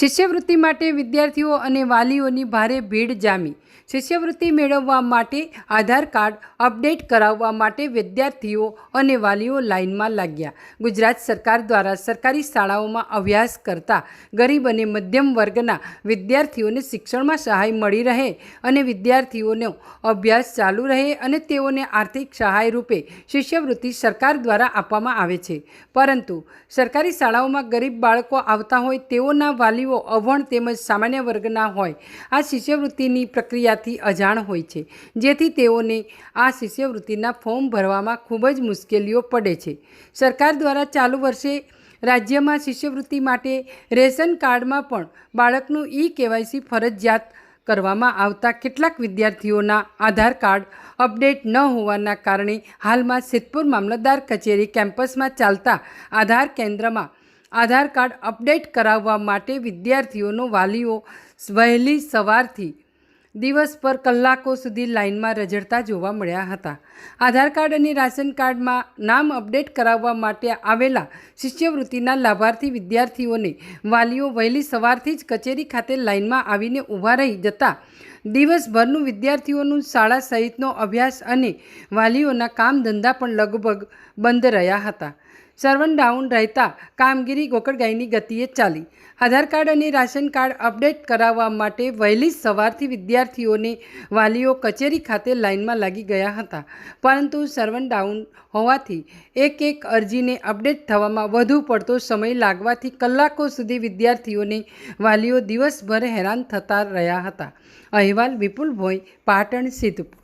શિષ્યવૃત્તિ માટે વિદ્યાર્થીઓ અને વાલીઓની ભારે ભીડ જામી. શિષ્યવૃત્તિ મેળવવા માટે આધાર કાર્ડ અપડેટ કરાવવા માટે વિદ્યાર્થીઓ અને વાલીઓ લાઇનમાં લાગ્યા. ગુજરાત સરકાર દ્વારા સરકારી શાળાઓમાં અભ્યાસ કરતા ગરીબ અને મધ્યમ વર્ગના વિદ્યાર્થીઓને શિક્ષણમાં સહાય મળી રહે અને વિદ્યાર્થીઓનો અભ્યાસ ચાલુ રહે અને તેઓને આર્થિક સહાય રૂપે શિષ્યવૃત્તિ સરકાર દ્વારા આપવામાં આવે છે. પરંતુ સરકારી શાળાઓમાં ગરીબ બાળકો આવતા હોય તેઓના વાલીઓ અભણ તેમજ સામાન્ય વર્ગના હોય, આ શિષ્યવૃત્તિની પ્રક્રિયાથી અજાણ હોય છે. જેથી તેઓને આ શિષ્યવૃત્તિના ફોર્મ ભરવામાં ખૂબ જ મુશ્કેલીઓ પડે છે. સરકાર દ્વારા ચાલુ વર્ષે રાજ્યમાં શિષ્યવૃત્તિ માટે રેશન કાર્ડમાં પણ બાળકનું ઈ કેવાયસી ફરજિયાત કરવામાં આવતા કેટલાક વિદ્યાર્થીઓના આધાર કાર્ડ અપડેટ ન હોવાના કારણે હાલમાં સિદ્ધપુર મામલતદાર કચેરી કેમ્પસમાં ચાલતા આધાર કેન્દ્રમાં આધાર કાર્ડ અપડેટ કરાવવા માટે વિદ્યાર્થીઓનો વાલીઓ વહેલી સવારથી દિવસ પર કલાકો સુધી લાઇનમાં રજડતા જોવા મળ્યા હતા. આધાર કાર્ડ અને રાશન કાર્ડમાં નામ અપડેટ કરાવવા માટે આવેલા શિષ્યવૃત્તિના લાભાર્થી વિદ્યાર્થીઓને વાલીઓ વહેલી સવારથી જ કચેરી ખાતે લાઇનમાં આવીને ઊભા રહી જતા દિવસભરનું વિદ્યાર્થીઓનું શાળા સહિતનો અભ્યાસ અને વાલીઓના કામ ધંધા પણ લગભગ બંધ રહ્યા હતા. સર્વન ડાઉન રહેતા કામગીરી ગોકળગાયની ગતિએ ચાલી. આધાર કાર્ડ અને રાશન કાર્ડ અપડેટ કરાવવા માટે વહેલી સવારથી વિદ્યાર્થીઓને વાલીઓ કચેરી ખાતે લાઇનમાં લાગી ગયા હતા. પરંતુ સર્વન ડાઉન હોવાથી એક એક અરજીને અપડેટ થવામાં વધુ પડતો સમય લાગવાથી કલાકો સુધી વિદ્યાર્થીઓને વાલીઓ દિવસભર હેરાન થતા રહ્યા હતા. અહેવાલ વિપુલ ભોઈ પાટણ, સિદ્ધપુર.